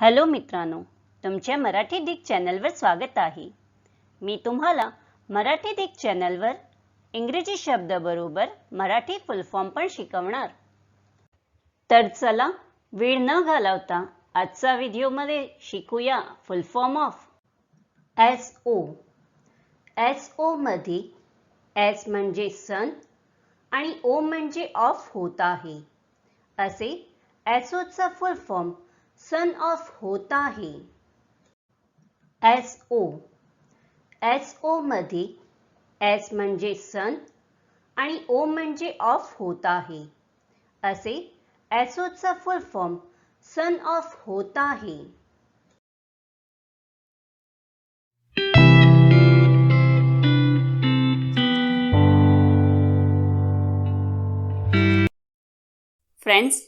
Hello मित्रांनो तुमच्या Marathi Dick चॅनलवर स्वागत आहे. मी तुम्हाला मराठी डिक चॅनलवर इंग्रजी शब्दाबरोबर मराठी फुल फॉर्म पण शिकवणार. तर चला वेळ न घालवता आजचा व्हिडिओमध्ये शिकूया full form of S O S ओमध्ये एस म्हणजे सन आणि ओ म्हणजे ऑफ होत आहे. असे एस ओचा फुल फॉर्म सन ऑफ होता आहे एस ओ एस ओ मध्ये एस म्हणजे सन आणि ओ म्हणजे ऑफ होत आहे असे एसओचा फुल फॉर्म सन ऑफ होता आहे फ्रेंड्स